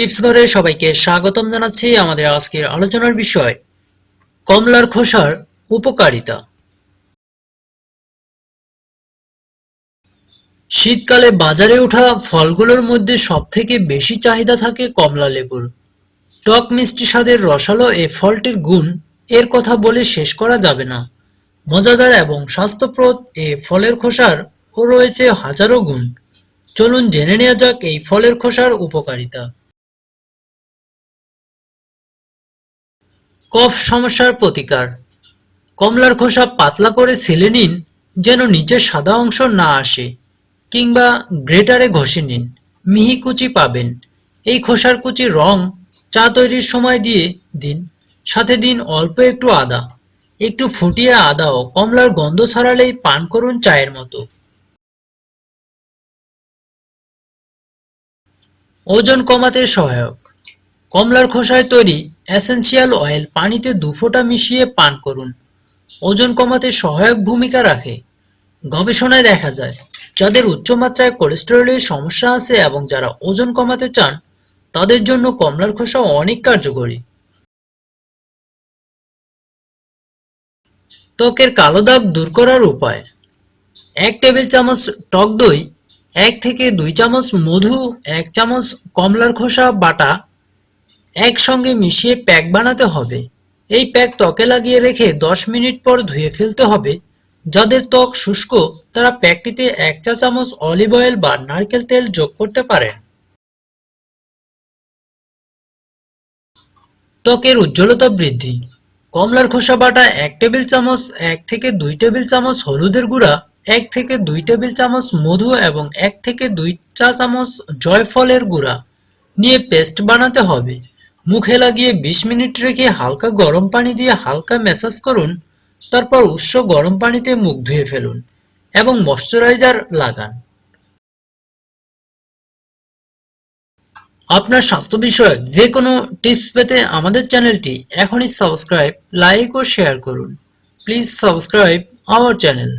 Tips ঘরে সবাইকে স্বাগতম জানাচ্ছি আমাদের আজকের আলোচনার বিষয়, কমলার খোসার উপকারিতা। শীতকালে বাজারে ওঠা ফলগুলোর মধ্যে সবথেকে বেশি চাহিদা থাকে কমলা লেবুর। টক মিষ্টি স্বাদের রসালো এ ফলটির গুণ এর কথা বলে শেষ করা যাবে না। মজাদার এবং স্বাস্থ্যপ্রদ এ ফলের খোসার ও রয়েছে হাজারো গুণ। চলুন জেনে নেওয়া যাক এই ফলের খোসার উপকারিতা। কফ সমস্যার প্রতিকার। কমলার খোসা পাতলা করে ছেলে নিন, যেন নিচের সাদা অংশ না আসে, কিংবা গ্রেটারে ঘষে নিন। মিহি কুচি পাবেন। এই খোসার কুচি রং চা তৈরির সময় দিয়ে দিন, সাথে দিন অল্প একটু আদা। একটু ফুটিয়ে আদা ও কমলার গন্ধ ছড়ালেই পান করুন চায়ের মতো। ওজন কমাতে সহায়ক। কমলার খোসায় তৈরি এসেনশিয়াল অয়েল পানিতে দু ফোঁটা মিশিয়ে পান করুন। ওজন কমাতে সহায়ক ভূমিকা রাখে। গবেষণায় দেখা যায়, যাদের উচ্চমাত্রায় কোলেস্টেরলের সমস্যা আছে এবং যারা ওজন কমাতে চান, তাদের জন্য কমলার খোসা অনেক কার্যকরী। ত্বকের কালো দাগ দূর করার উপায়। এক টেবিল চামচ টক দই, এক থেকে দুই চামচ মধু, এক চামচ কমলার খোসা, বাটা একসঙ্গে মিশিয়ে প্যাক বানাতে হবে। এই প্যাক ত্বকে লাগিয়ে রেখে দশ মিনিট পর ধুয়ে ফেলতে হবে। যাদের ত্বক শুষ্ক, তারা প্যাকটিতে এক চা চামচ অলিভ অয়েল বা নারকেল তেল যোগ করতে পারেন। ত্বকের উজ্জ্বলতা বৃদ্ধি। কমলার খোসা বাটা এক টেবিল চামচ, এক থেকে দুই টেবিল চামচ হলুদের গুঁড়া, এক থেকে দুই টেবিল চামচ মধু এবং এক থেকে দুই চা চামচ জয়ফলের গুঁড়া নিয়ে পেস্ট বানাতে হবে। মুখে লাগিয়ে বিশ মিনিট রেখে হালকা গরম পানি দিয়ে হালকা ম্যাসাজ করুন, তারপর উষ্ণ গরম পানিতে মুখ ধুয়ে ফেলুন এবং ময়শ্চারাইজার লাগান। আপনার স্বাস্থ্য বিষয়ক যে কোনো টিপস পেতে আমাদের চ্যানেলটি এখনই সাবস্ক্রাইব, লাইক ও শেয়ার করুন। Please subscribe our channel.